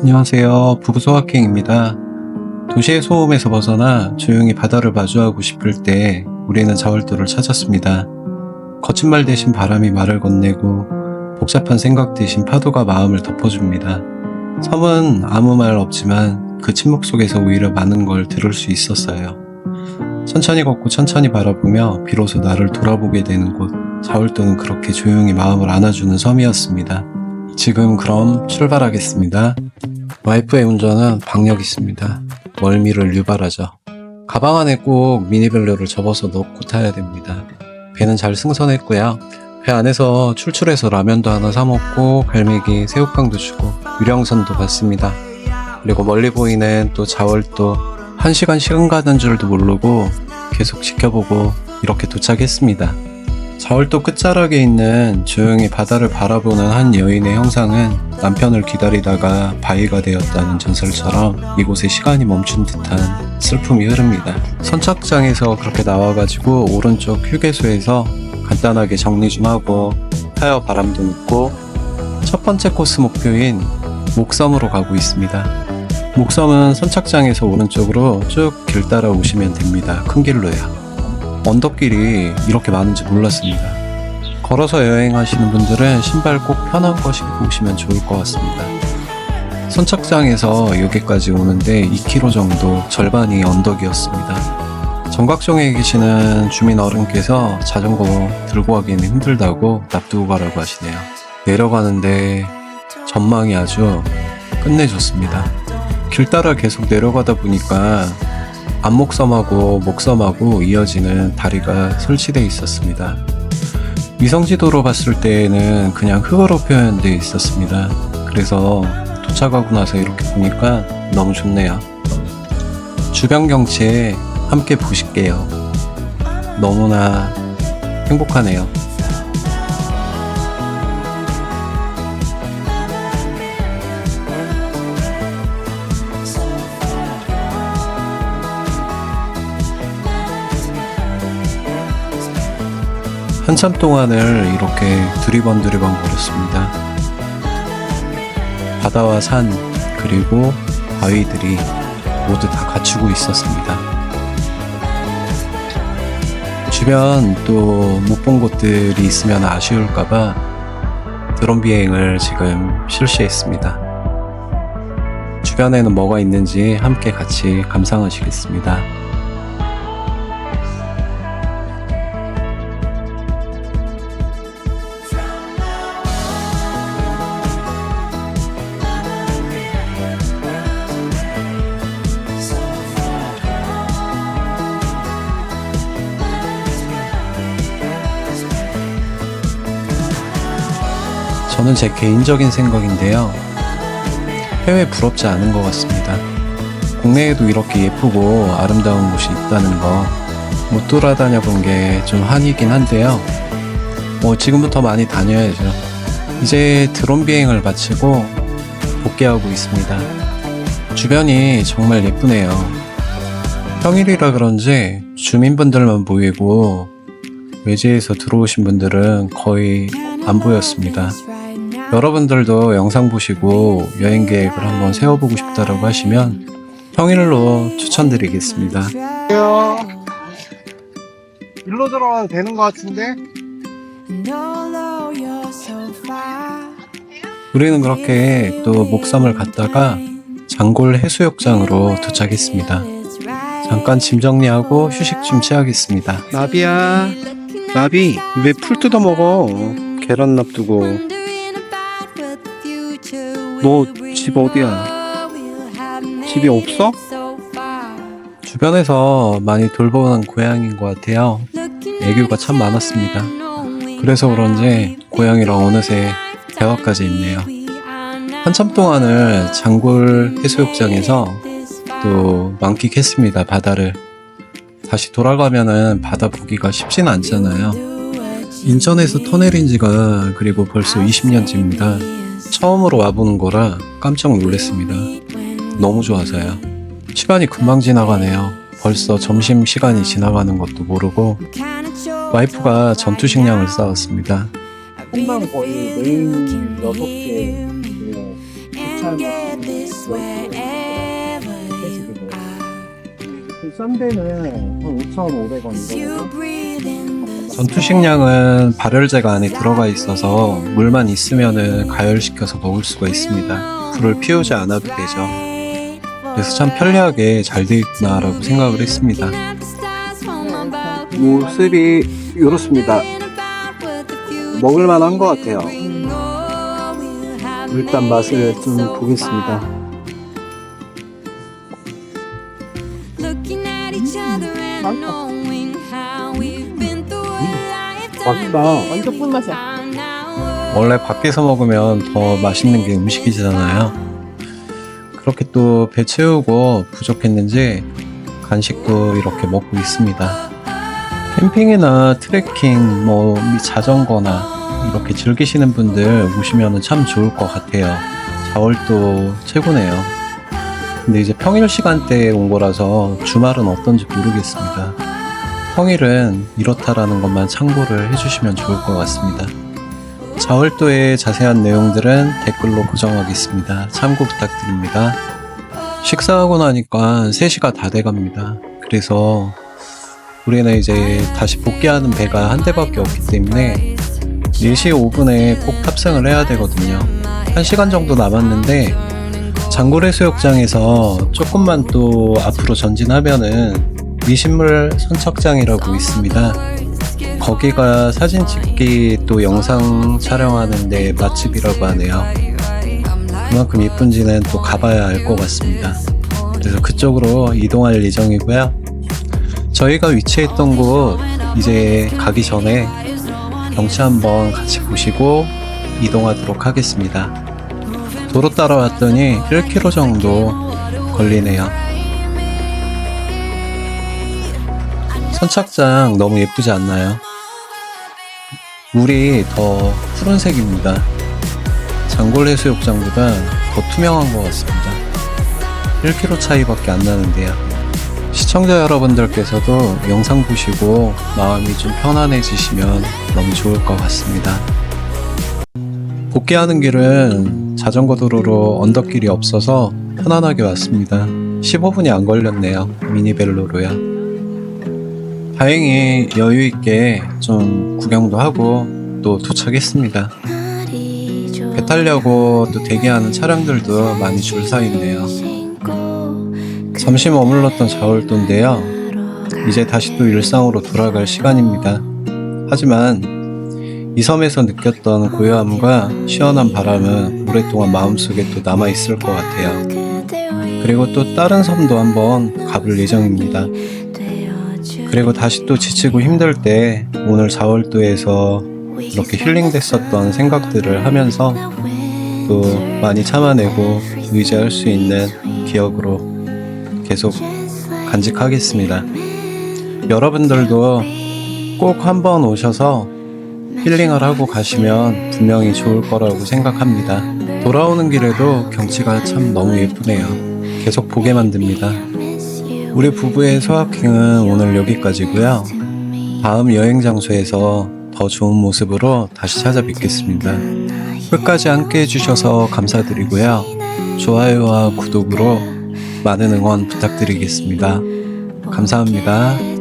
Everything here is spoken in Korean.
안녕하세요. 부부 소확행입니다. 도시의 소음에서 벗어나 조용히 바다를 마주하고 싶을 때 우리는 자월도를 찾았습니다. 거친 말 대신 바람이 말을 건네고 복잡한 생각 대신 파도가 마음을 덮어줍니다. 섬은 아무 말 없지만 그 침묵 속에서 오히려 많은 걸 들을 수 있었어요. 천천히 걷고 천천히 바라보며 비로소 나를 돌아보게 되는 곳. 자월도는 그렇게 조용히 마음을 안아주는 섬이었습니다. 지금 그럼 출발하겠습니다. 와이프의 운전은 박력 있습니다. 멀미를 유발하죠. 가방 안에 꼭 미니벨로를 접어서 넣고 타야 됩니다. 배는 잘 승선했고요. 배 안에서 출출해서 라면도 하나 사 먹고 갈매기 새우깡도 주고 유령선도 봤습니다. 그리고 멀리 보이는 또 자월도 한 시간 시간 가는 줄도 모르고 계속 지켜보고 이렇게 도착했습니다. 자월도 끝자락에 있는 조용히 바다를 바라보는 한 여인의 형상은 남편을 기다리다가 바위가 되었다는 전설처럼 이곳에 시간이 멈춘 듯한 슬픔이 흐릅니다. 선착장에서 그렇게 나와가지고 오른쪽 휴게소에서 간단하게 정리 좀 하고 타이어 바람도 넣고 첫 번째 코스 목표인 목섬으로 가고 있습니다. 목섬은 선착장에서 오른쪽으로 쭉 길 따라 오시면 됩니다. 큰 길로요. 언덕길이 이렇게 많은지 몰랐습니다. 걸어서 여행하시는 분들은 신발 꼭 편한 거 신고 오시면 좋을 것 같습니다. 선착장에서 여기까지 오는데 2km 정도 절반이 언덕이었습니다. 정각종에 계시는 주민 어른께서 자전거 들고 가기는 힘들다고 납두고 가라고 하시네요. 내려가는데 전망이 아주 끝내줬습니다. 길 따라 계속 내려가다 보니까 안목섬하고 목섬하고 이어지는 다리가 설치되어 있었습니다. 위성지도로 봤을 때에는 그냥 흙으로 표현되어 있었습니다. 그래서 도착하고 나서 이렇게 보니까 너무 좋네요. 주변 경치 함께 보실게요. 너무나 행복하네요. 한참 동안을 이렇게 두리번 두리번 걸었습니다. 바다와 산 그리고 바위들이 모두 다 갖추고 있었습니다. 주변 또 못 본 곳들이 있으면 아쉬울까봐 드론 비행을 지금 실시했습니다. 주변에는 뭐가 있는지 함께 같이 감상하시겠습니다. 저는 제 개인적인 생각인데요. 해외 부럽지 않은 것 같습니다. 국내에도 이렇게 예쁘고 아름다운 곳이 있다는 거 못 돌아다녀 본 게 좀 한이긴 한데요. 뭐 지금부터 많이 다녀야죠. 이제 드론 비행을 마치고 복귀하고 있습니다. 주변이 정말 예쁘네요. 평일이라 그런지 주민분들만 보이고 외지에서 들어오신 분들은 거의 안 보였습니다. 여러분들도 영상 보시고 여행 계획을 한번 세워보고 싶다라고 하시면 평일로 추천드리겠습니다. 일로 들어가도 되는 것 같은데? 우리는 그렇게 또 목섬을 갔다가 장골 해수욕장으로 도착했습니다. 잠깐 짐 정리하고 휴식 좀 취하겠습니다. 나비야, 나비 왜 풀 뜯어 먹어? 계란 납두고 너 집 어디야? 집이 없어? 주변에서 많이 돌보는 고양이인 것 같아요. 애교가 참 많았습니다. 그래서 그런지 고양이랑 어느새 대화까지 있네요. 한참 동안을 장골 해수욕장에서 또 만끽했습니다. 바다를. 다시 돌아가면은 바다 보기가 쉽진 않잖아요. 인천에서 터널인 지가 그리고 벌써 20년째입니다. 처음으로 와보는 거라 깜짝 놀랐습니다. 너무 좋아서요. 시간이 금방 지나가네요. 벌써 점심 시간이 지나가는 것도 모르고 와이프가 전투 식량을 싸왔습니다. 콩나물 거의 메인 여섯 개싼 데는 한 5,500원이거든요. 전투 식량은 발열제가 안에 들어가 있어서 물만 있으면은 가열시켜서 먹을 수가 있습니다. 불을 피우지 않아도 되죠. 그래서 참 편리하게 잘 돼 있구나라고 생각을 했습니다. 모습이 이렇습니다. 먹을만한 것 같아요. 일단 맛을 좀 보겠습니다. 맛있다. 완전 꿀맛이야. 원래 밖에서 먹으면 더 맛있는 게 음식이잖아요. 그렇게 또 배 채우고 부족했는지 간식도 이렇게 먹고 있습니다. 캠핑이나 트레킹, 뭐 자전거나 이렇게 즐기시는 분들 오시면 참 좋을 것 같아요. 자월도 최고네요. 근데 이제 평일 시간대에 온 거라서 주말은 어떤지 모르겠습니다. 평일은 이렇다라는 것만 참고를 해주시면 좋을 것 같습니다. 자월도의 자세한 내용들은 댓글로 고정하겠습니다. 참고 부탁드립니다. 식사하고 나니까 3시가 다 돼갑니다. 그래서 우리는 이제 다시 복귀하는 배가 한 대밖에 없기 때문에 4시 5분에 꼭 탑승을 해야 되거든요. 1시간 정도 남았는데 장고래 수욕장에서 조금만 또 앞으로 전진하면은 미신물 선착장이라고 있습니다. 거기가 사진 찍기 또 영상 촬영하는데 맛집이라고 하네요. 그만큼 이쁜지는 또 가봐야 알 것 같습니다. 그래서 그쪽으로 이동할 예정이고요. 저희가 위치했던 곳 이제 가기 전에 경치 한번 같이 보시고 이동하도록 하겠습니다. 도로 따라왔더니 1km 정도 걸리네요. 선착장 너무 예쁘지 않나요? 물이 더 푸른색입니다. 장골 해수욕장보다 더 투명한 것 같습니다. 1km 차이밖에 안 나는데요. 시청자 여러분들께서도 영상 보시고 마음이 좀 편안해지시면 너무 좋을 것 같습니다. 복귀하는 길은 자전거 도로로 언덕길이 없어서 편안하게 왔습니다. 15분이 안 걸렸네요. 미니벨로로요. 다행히 여유 있게 좀 구경도 하고 또 도착했습니다. 배 타려고 또 대기하는 차량들도 많이 줄 서 있네요. 잠시 머물렀던 자월도인데요. 이제 다시 또 일상으로 돌아갈 시간입니다. 하지만 이 섬에서 느꼈던 고요함과 시원한 바람은 오랫동안 마음속에 또 남아 있을 것 같아요. 그리고 또 다른 섬도 한번 가볼 예정입니다. 그리고 다시 또 지치고 힘들 때 오늘 자월도에서 이렇게 힐링됐었던 생각들을 하면서 또 많이 참아내고 의지할 수 있는 기억으로 계속 간직하겠습니다. 여러분들도 꼭 한번 오셔서 힐링을 하고 가시면 분명히 좋을 거라고 생각합니다. 돌아오는 길에도 경치가 참 너무 예쁘네요. 계속 보게 만듭니다. 우리 부부의 소확행은 오늘 여기까지고요. 다음 여행 장소에서 더 좋은 모습으로 다시 찾아뵙겠습니다. 끝까지 함께 해주셔서 감사드리고요. 좋아요와 구독으로 많은 응원 부탁드리겠습니다. 감사합니다.